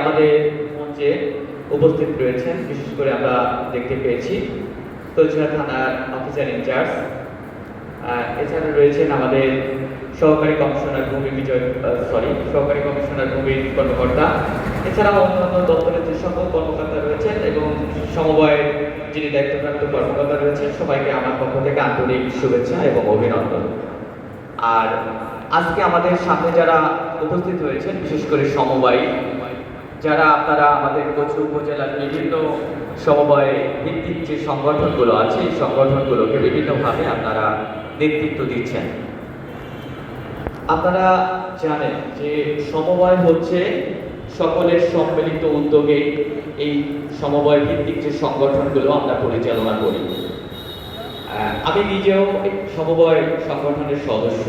আমাদের মঞ্চে উপস্থিত রয়েছেন, বিশেষ করে আমরা দেখতে পেয়েছি। তলছিলা থানার অফিসার ইনচার্জ এছাড়া রয়েছেন আমাদের সহকারী কমিশনার ভূমি বিজয় সরি সহকারী কমিশনার ভূমি কর্মকর্তা। এছাড়াও অন্যান্য দপ্তরের যে সকল কর্মকর্তা রয়েছেন এবং সমবায়ের যিনি দায়িত্বপ্রাপ্ত কর্মকর্তা রয়েছেন, সবাইকে আমার পক্ষ থেকে আন্তরিক শুভেচ্ছা এবং অভিনন্দন। আর আজকে আমাদের সামনে যারা উপস্থিত হয়েছেন, বিশেষ করে সমবায়ী যারা আপনারা আমাদের কচু উপজেলার বিভিন্ন সমবায় ভিত্তিক যে সংগঠনগুলো আছে, এই সংগঠনগুলোকে বিভিন্নভাবে আপনারা নেতৃত্ব দিচ্ছেন। আপনারা জানেন যে সমবায় হচ্ছে সকলের সম্মিলিত উদ্যোগে এই সমবায় ভিত্তিক যে সংগঠনগুলো আমরা পরিচালনা করি। আমি নিজেও সমবায় সংগঠনের সদস্য।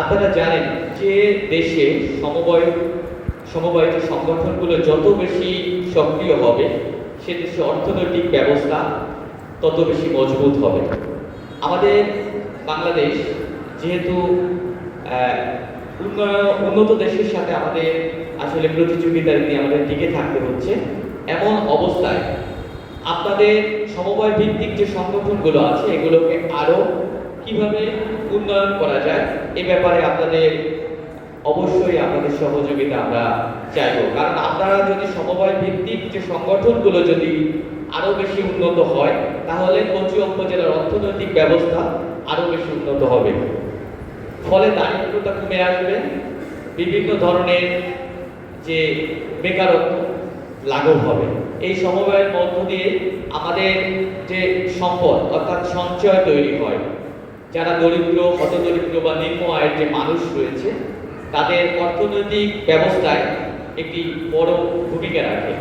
আপনারা জানেন যে দেশে সমবায় সমবায় যে সংগঠনগুলো যত বেশি সক্রিয় হবে, সে দেশে অর্থনৈতিক ব্যবস্থা তত বেশি মজবুত হবে। আমাদের বাংলাদেশ যেহেতু উন্নত দেশের সাথে আমাদের আসলে প্রতিযোগিতার নিয়ে আমাদের টিকে থাকতে হচ্ছে, এমন অবস্থায় আপনাদের সমবায় ভিত্তিক যে সংগঠনগুলো আছে, এগুলোকে আরও কীভাবে উন্নয়ন করা যায়, এ ব্যাপারে আপনাদের অবশ্যই আপনাদের সহযোগিতা আমরা চাইব। কারণ আপনারা যদি সমবায় ভিত্তিক যে সংগঠনগুলো যদি আরও বেশি উন্নত হয়, তাহলে কচু উপজেলার অর্থনৈতিক ব্যবস্থা আরও বেশি উন্নত হবে। ফলে দারিদ্রতা কমে আসবে, বিভিন্ন ধরনের যে বেকারত্ব লাঘব হবে। এই সমবায়ের মধ্য দিয়ে আমাদের যে সম্পদ, অর্থাৎ সঞ্চয় তৈরি হয়, যারা দরিদ্র হতদরিদ্র বা নিম্ন আয়ের যে মানুষ রয়েছে তাদের অর্থনৈতিক ব্যবস্থায় একটি বড় ভূমিকা রাখে।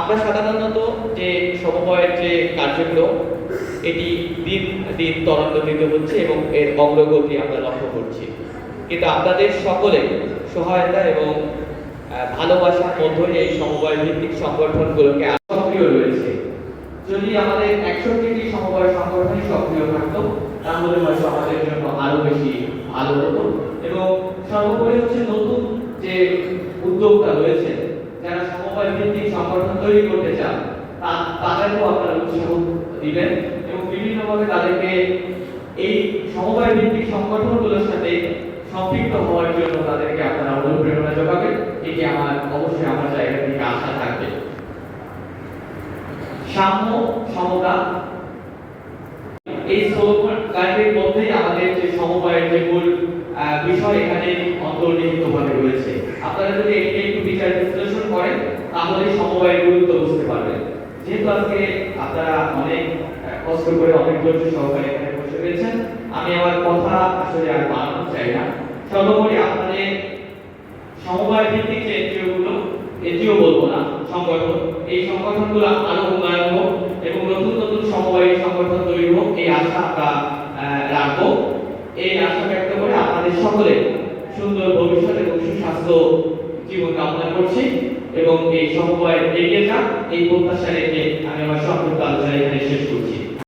আমরা সাধারণত যে সমবায়ের যে কার্যক্রম এটি দিন দিন ত্বরান্বিত হচ্ছে এবং এর অগ্রগতি আমরা লক্ষ্য করছি। কিন্তু আপনাদের সকলে সহায়তা এবং ভালোবাসার মধ্যে এই সমবায় ভিত্তিক সংগঠনগুলোকে সক্রিয় রয়েছে। যদি আমাদের একষট্টিটি সমবায় সংগঠনই সক্রিয় থাকতো, তাহলে হয়তো আমাদের জন্য আরও বেশি ভালো হতো। এবং সর্বোপরি হচ্ছে নতুন যে উদ্যোক্তা রয়েছে, যারা সমবায় ভিত্তিক সংগঠন তৈরি করতে চান তাদেরকেও আপনারা উৎসাহ দিবেন এবং বিভিন্নভাবে তাদেরকে এই সমবায় ভিত্তিক সংগঠনগুলোর সাথে সম্পৃক্ত হওয়ার জন্য তাদেরকে আপনারা অনুপ্রেরণা যোগাবেন। এটি আমার, অবশ্যই আমার জায়গা থেকে আশা থাকবে। সাম্য, সমতা এই স্লোগানের মধ্যেই আমাদের যে সমবায়ের যে মূল বিষয় এখানে অন্তর্নিহিত ভাবে রয়েছে। আপনারা যদি এটি একটু বিচার বিশ্লেষণ করেন, তাহলে সমবায়ের গুরুত্ব বুঝতে পারবেন। যেহেতু আজকে আপনারা অনেক কষ্ট করে অনেক ধৈর্য সহকারে এখানে বসে রয়েছেন, আমি আমার কথা আসলে আর বাড়ানো চাই না। সর্বোপরি আপনাদের সমবায় ভিত্তিক বলব না। সংগঠন, এই সংগঠনগুলো আরও উন্নয়ন হোক এবং নতুন নতুন সমবায় সংগঠন তৈরি হোক, এই আশা আমরা রাখব। এই আশা ব্যক্ত করে আপনাদের সকলে সুন্দর ভবিষ্যৎ এবং সুস্বাস্থ্য জীবন কামনা করছি এবং এই সমবায় এগিয়ে যান। এই প্রত্যাশা রেখে আমি আমার সংক্ষিপ্ত আলোচনা এখানে শেষ করছি।